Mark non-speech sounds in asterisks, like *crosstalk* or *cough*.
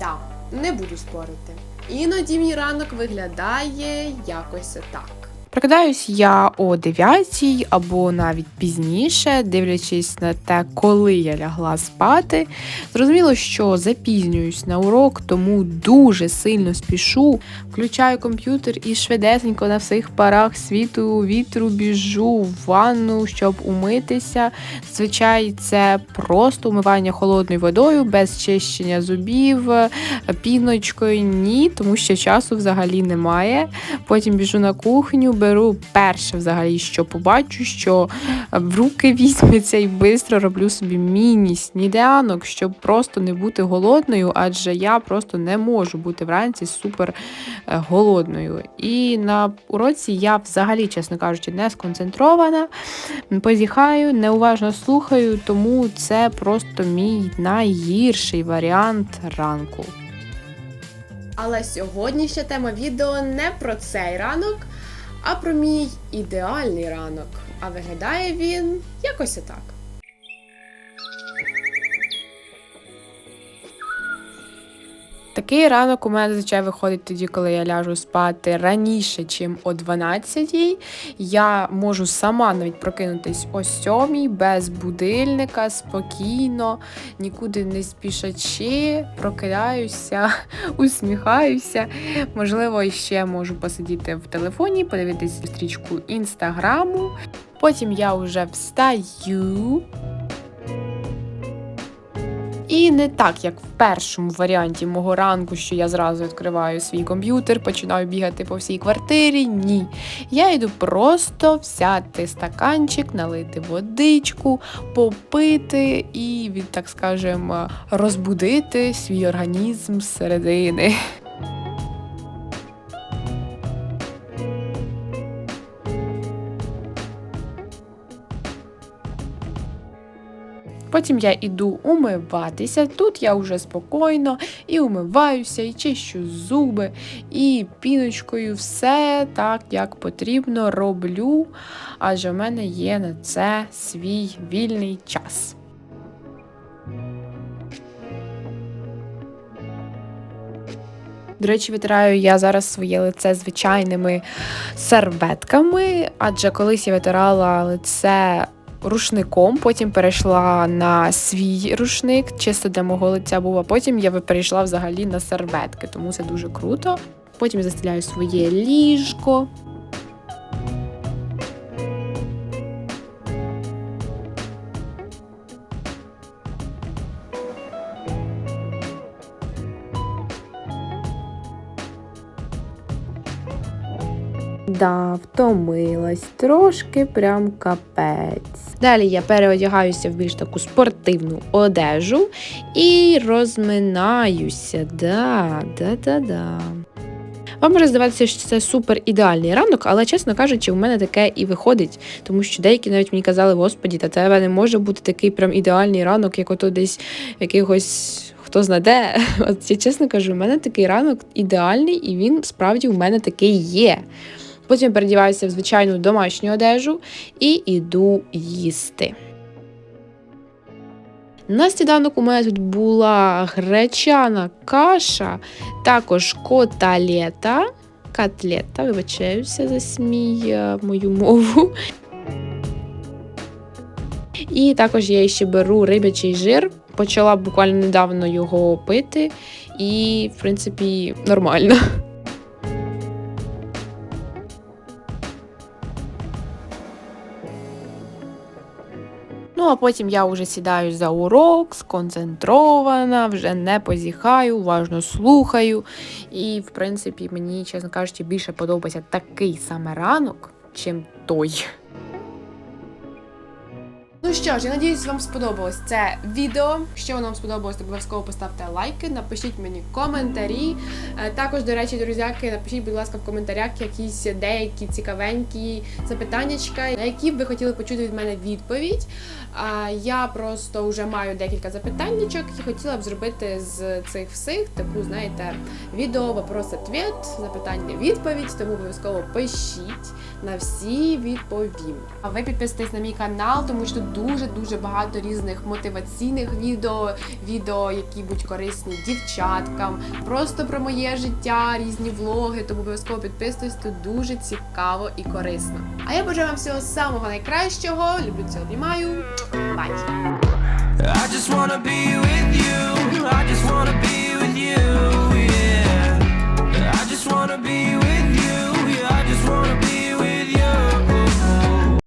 Да, не буду спорити. Іноді мій ранок виглядає якось так. Прокидаюсь я о 9 або навіть пізніше, дивлячись на те, коли я лягла спати. Зрозуміло, що запізнююсь на урок, тому дуже сильно спішу. Включаю комп'ютер і швидесенько на всіх парах світу вітру біжу в ванну, щоб умитися. Зазвичай це просто умивання холодною водою, без чищення зубів, піночкою. Ні, тому що часу взагалі немає. Потім біжу на кухню беру перше, взагалі, що побачу, що в руки візьметься і швидко роблю собі міні-сніданок, щоб просто не бути голодною, адже я просто не можу бути вранці супер голодною. І на уроці я взагалі, чесно кажучи, не сконцентрована, позіхаю, неуважно слухаю, тому це просто мій найгірший варіант ранку. Але сьогоднішня тема відео не про цей ранок, а про мій ідеальний ранок. А виглядає він якось отак. Такий ранок у мене зазвичай виходить тоді, коли я ляжу спати раніше, чим о 12-й. Я можу сама навіть прокинутись о 7 без будильника, спокійно, нікуди не спішачи, прокидаюся, *laughs* усміхаюся. Можливо, ще можу посидіти в телефоні, подивитися стрічку інстаграму. Потім я вже встаю. І не так, як в першому варіанті мого ранку, що я зразу відкриваю свій комп'ютер, починаю бігати по всій квартирі. Ні. Я йду просто взяти стаканчик, налити водичку, попити і, так скажемо, розбудити свій організм зсередини. Потім я іду умиватися. Тут я вже спокійно і умиваюся, і чищу зуби, і піночкою все так, як потрібно, роблю, адже в мене є на це свій вільний час. До речі, витираю я зараз своє лице звичайними серветками, адже колись я витирала лице рушником, потім перейшла на свій рушник, чисто для мого лиця був, а потім я перейшла взагалі на серветки, тому це дуже круто. Потім застеляю своє ліжко. Да, втомилась трошки, прям капець. Далі я переодягаюся в більш таку спортивну одежу і розминаюся. Да, да-да-да. Вам може здаватися, що це супер ідеальний ранок, але, чесно кажучи, у мене таке і виходить, тому що деякі навіть мені казали, господі, та тебе не може бути такий прям ідеальний ранок, як ото десь якихось. Хто знаде, *laughs* от я чесно кажу, у мене такий ранок ідеальний, і він справді у мене такий є. Потім передіваюся в звичайну домашню одежу і йду їсти. На сніданок у мене тут була гречана каша, також коталета, котлета, вибачаюся за смій е, мою мову. І також я ще беру рибячий жир. Почала буквально недавно його пити, і, в принципі, нормально. А потім я вже сідаю за урок, сконцентрована, вже не позіхаю, уважно слухаю. І, в принципі, мені, чесно кажучи, більше подобається такий саме ранок, чим той. Ну що ж, я надіюсь, вам сподобалось це відео. Воно вам сподобалось, то обов'язково поставте лайки, напишіть мені коментарі. Е, Також, до речі, друзяки, напишіть, будь ласка, в коментарях якісь деякі цікавенькі запитаннячка, на які б ви хотіли почути від мене відповідь. Я просто вже маю декілька запитаннячок і хотіла б зробити з цих всіх таку, знаєте, відео вопрос-ответ, запитання-відповідь, тому обов'язково пишіть на всі відповім. А ви підписуйтесь на мій канал, тому що тут дуже дуже багато різних мотиваційних відео, відео, які будуть корисні дівчаткам, просто про моє життя, різні влоги. Тому обов'язково підписуйтесь, тут дуже цікаво і корисно. А я бажаю вам всього самого найкращого. Люблю це обіймаю. Бай! I just wanna be